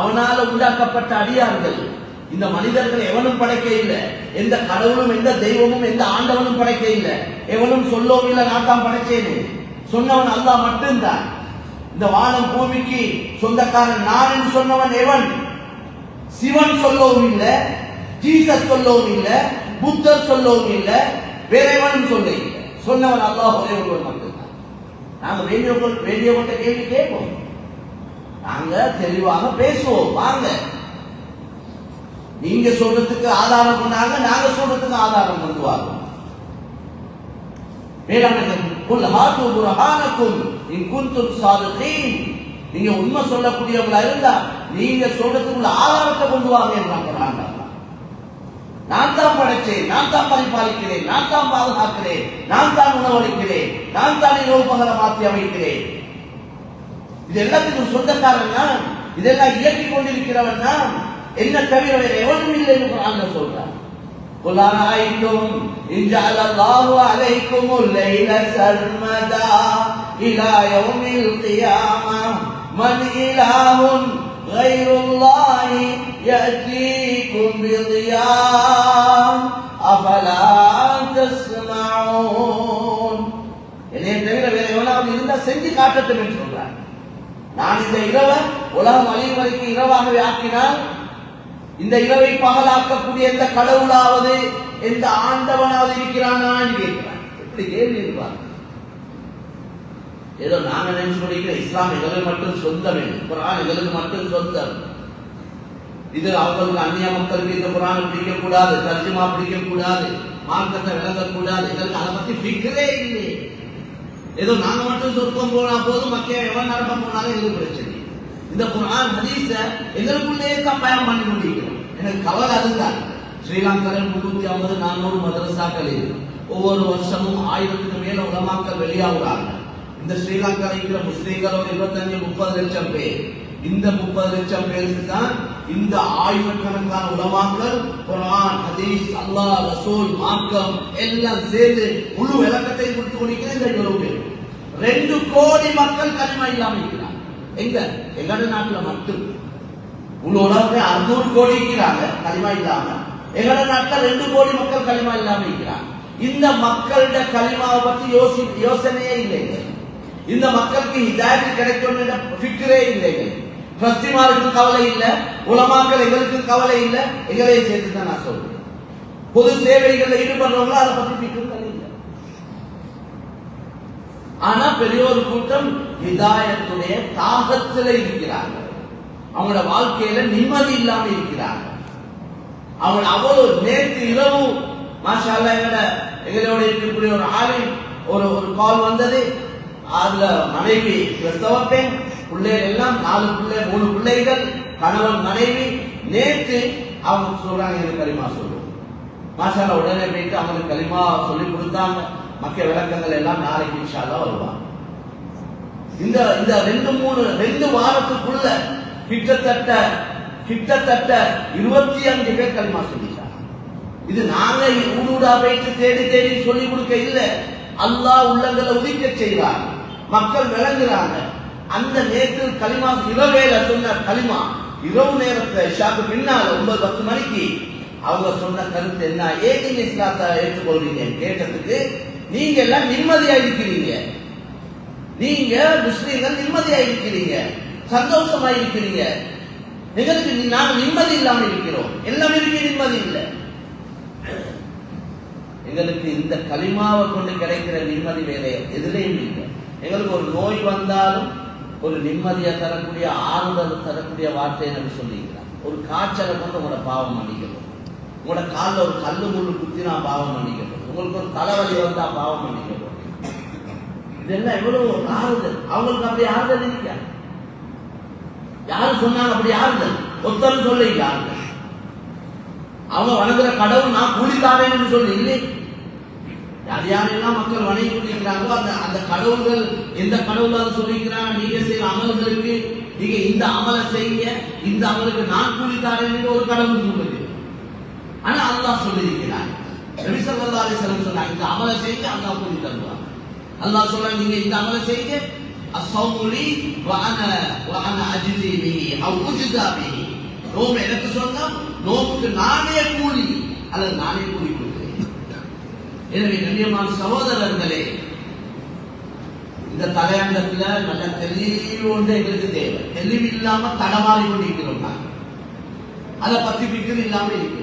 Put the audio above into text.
அவனால உண்டாக்கப்பட்ட அடியார்கள். இந்த மனிதர்கள் எவனும் படைக்க இல்லை. எந்த கடவுளும் எந்த தெய்வமும் எந்த ஆண்டவனும் படைக்க இல்லை. எவனும் சொல்லவும் இல்லை நான் தான் படைச்சேன்னு சொன்னவன் அல்லா மட்டும்தான். இந்த வானம் பூமிக்கு சொந்தக்காரன் நான் என்று சொன்னவன் எவன்? சிவன் சொல்லவும் இல்லை ஜீசஸ் சொல்லவும் இல்லை புத்தர் சொல்லவும் இல்லை வேற எவனும் சொல்ல இல்லை. சொன்னவன் அல்லாஹ் ஒரே ஒருவன் மட்டும்தான். நாங்கள் வேண்டிய வேண்டியவட்ட கேள்வி கேட்போம். நாங்க தெளிவாக பேசுவோம். வாங்க நீங்க சொல்றதுக்கு ஆதாரம் பண்ணாங்க நாங்க சொல்றதுக்கு ஆதாரம் கொண்டு வாங்க வேளாண் குல் ஹாத்து புரஹானக்கும் இன் குன்தும் சாதிகீன். நீங்க உண்மை சொல்லக்கூடியவங்களா இருந்தா நீங்க சொல்றதுக்குள்ள ஆதாரத்தை கொண்டு வாங்க என்றாங்க நான் தான் படைச்சேன் நான் தான் பரிபாலிக்கிறேன் நான் தான் பாதுகாக்கிறேன் நான் தான் உணவளிக்கிறேன் நான் தான் இரவு பகல மாற்றி அமைக்கிறேன். இது எல்லாத்துக்கும் சொந்தக்காரன் நான் இதெல்லாம் இயக்கிக் கொண்டிருக்கிறவன் நான் என்ன தவிர வேற எவனும் இல்லை என்று குரான்ல சொல்றான் قل أرأيتم إن جعل الله عليكم الليل سرمدا إلى يوم القيامة من إله غير الله يأتيكم بضياء أفلا تسمعون என்னை தவிர வேற எவனாவது இருந்தா செஞ்சு காட்டட்டும் என்று சொல்றார் நான் இந்த இரவை உலகம் அழியும் வரைக்கும் இரவாகவே ஆக்கினால் இந்த இரவை பகலாக்கக்கூடிய எந்த கடவுளாவது எந்த ஆண்டவனாவது இருக்கிறானான்னு கேட்கிறான் எப்படி கேள்வி இருப்பார் ஏதோ நாங்க நினைச்சு முடிக்கிற இஸ்லாம் எங்களுக்கு மட்டும் சொந்தம் குரான் எங்களுக்கு மட்டும் சொந்தம். இது அவங்களுக்கு அந்நிய மக்களுக்கு இந்த குரான் பிடிக்கக்கூடாது தர்ஜுமா பிடிக்கக்கூடாது மார்க்கத்தை விளங்கக்கூடாது எங்களுக்கு அதை பத்தி ஃபிக்ரே இல்லை ஏதோ நாங்க மட்டும் சொர்க்கம் போனா போதும் மக்கள் எவன் நடக்க போனாலும் எதுவும் பிரச்சனை இந்த குரான் ஹதீஸ எங்களுக்குள்ளேயே கம்பேர் பண்ணி கொண்டிருக்கிறோம். எனக்கு கவலை அதுதான். ஸ்ரீலங்காவில் முன்னூத்தி ஐம்பது நானூறு மதரசாக்கள் இருக்கு. ஒவ்வொரு வருஷமும் ஆயிரத்துக்கு மேல உலமாக்கள் வெளியாகுறாங்க. இந்த ஸ்ரீலங்காவில் இருக்கிற முஸ்லீம்கள் ஒரு இருபத்தஞ்சு முப்பது லட்சம் பேர். இந்த முப்பது லட்சம் பேருக்கு தான் இந்த ஆயிரக்கணக்கான உலமாக்கள் குரான் ஹதீஸ் அல்லாஹ் ரசூல் மார்க்கம் எல்லாம் சேர்ந்து முழு விளக்கத்தை கொடுத்து கொண்டிருக்கிற இந்த இவ்வளவு பேர். ரெண்டு கோடி மக்கள் கனிமா இல்லாம இருக்கிறாங்க. எங்க? எங்கட நாட்டுல மட்டும். முழு உலகத்தை அறுநூறு கோடி இருக்கிறாங்க கனிமா இல்லாம. எங்கட நாட்டுல ரெண்டு கோடி மக்கள் களிமா இல்லாம இருக்கிறாங்க. இந்த மக்களோட களிமாவை பத்தி யோசி யோசனையே இல்லைங்க. இந்த மக்களுக்கு இதாயத்து கிடைக்கும் ஃபிக்கரே இல்லைங்க. ட்ரஸ்டிமாருக்கு கவலை இல்ல உலமாக்கள் எங்களுக்கு கவலை இல்ல எங்களையும் சேர்த்து தான் நான் சொல்றேன். பொது சேவைகளில் ஈடுபடுறவங்களும் அதை பத்தி ஃபிக்ர் இல்லை ஆனா பெரியோர் கூட்டம் இதாயத்துடைய தாகத்தில் இருக்கிறாங்க அவங்களோட வாழ்க்கையில நிம்மதி இல்லாம இருக்கிறாங்க அவங்க அவ்வளவு நேற்று இரவு மாஷால அல்லாஹ் எங்களோட இருக்கக்கூடிய ஒரு ஆளில் ஒரு ஒரு கால் வந்தது. அதுல மனைவி கிறிஸ்தவ பெண் பிள்ளைகள் எல்லாம் நாலு பிள்ளை மூணு பிள்ளைகள் கணவன் மனைவி. நேற்று அவங்க சொல்றாங்க இது கரிமா சொல்லுவோம் மாஷால உடனே போயிட்டு அவங்களுக்கு கரிமா சொல்லி கொடுத்தாங்க. மக்க விளக்கங்கள் எல்லாம் நாளைக்கு இன்ஷால்லா வருவாங்க இந்த இந்த ரெண்டு மூணு ரெண்டு வாரத்துக்குள்ள கிட்டத்தட்ட கிட்டத்தட்ட இருபத்தி அஞ்சு பேர் கல்மா சொல்லிட்டாங்க. இது நாங்க ஊடூடா போயிட்டு தேடி தேடி சொல்லி கொடுக்க இல்லை. அல்லாஹ் உள்ளங்களை உதிக்க செய்கிறார். மக்கள் விளங்குறாங்க. அந்த நேற்று களிமா இரவேல சொன்ன களிமா இரவு நேரத்துல ஷாக்கு பின்னால ஒன்பது பத்து மணிக்கு அவங்க சொன்ன கருத்து என்ன? ஏன் நீங்க இஸ்லாத்தை ஏற்றுக்கொள்றீங்க கேட்டதுக்கு நீங்க எல்லாம் நிம்மதியா இருக்கிறீங்க நீங்க முஸ்லீம்கள் நிம்மதியா இருக்கிறீங்க சந்தோஷமா இருக்கிறீங்க எங்களுக்கு நாங்கள் நாங்க நிம்மதி இல்லாமல் இருக்கிறோம். எல்லாம் இருக்கு நிம்மதி இல்லை. எங்களுக்கு இந்த களிமாவை கொண்டு கிடைக்கிற நிம்மதி வேற எதுலையும் இல்லை. எங்களுக்கு ஒரு நோய் வந்தாலும் ஒரு நிம்மதியை தரக்கூடிய ஆறுதல் தரக்கூடிய வார்த்தை நம்ம சொல்லிக்கிறார் ஒரு காய்ச்சலை கொண்டு உங்களோட பாவம் அடிக்கணும் உங்களோட காலில் ஒரு கல்லு முள்ளு நான் பாவம் பண்ணிக்கிறேன் உங்களுக்கு ஒரு தலைவலி வந்தா பாவம் மன்னிக்கணும் இதெல்லாம் எவ்வளவு ஒரு ஆறுதல். அவங்களுக்கு அப்படி ஆறுதல் இல்லையா? யாரு சொன்னாங்க அப்படி ஆறுதல். ஒருத்தர் சொல்ல யாருங்க அவங்க வணங்குற கடவுள் நான் கூலித்தாரேன்னு சொல்லி இல்லை யார் யாரெல்லாம் மக்கள் வணங்கி கொண்டிருக்கிறாங்களோ அந்த அந்த கடவுள்கள் எந்த கடவுளாவது சொல்லிக்கிறாங்க நீங்க செய்யற அமல்களுக்கு நீங்க இந்த அமலை செய்யுங்க. இந்த அமலுக்கு நான் கூலித்தாரேன்னு ஒரு கடவுள் சொல்லுது. ஆனா அல்லாஹ் சொல்லியிருக்கிறார். நபி ஸல்லல்லாஹு அலைஹி சொன்னாங்க இந்த அமலை செய்து அல்லாஹ் கூலி தருவார். அல்லாஹ் சொல்ல நீங்க இந்த அமலை செய்யுங்க அஸ்ஸௌமுலி வான வான அஜ்ஸி பிஹி அவ் பிஹி. நோம்பு எனக்கு சொன்னா நோம்புக்கு நானே கூலி அல்லது நானே கூலி கொடுக்கிறேன். எனவே கண்ணியமான சகோதரர்களே இந்த தலையங்கத்துல நல்ல தெளிவு ஒன்று எங்களுக்கு தேவை. தெளிவு இல்லாம தடமாறி கொண்டிருக்கிறோம் நாங்கள். அதை பத்தி பிக்கிறது இல்லாம இருக்கு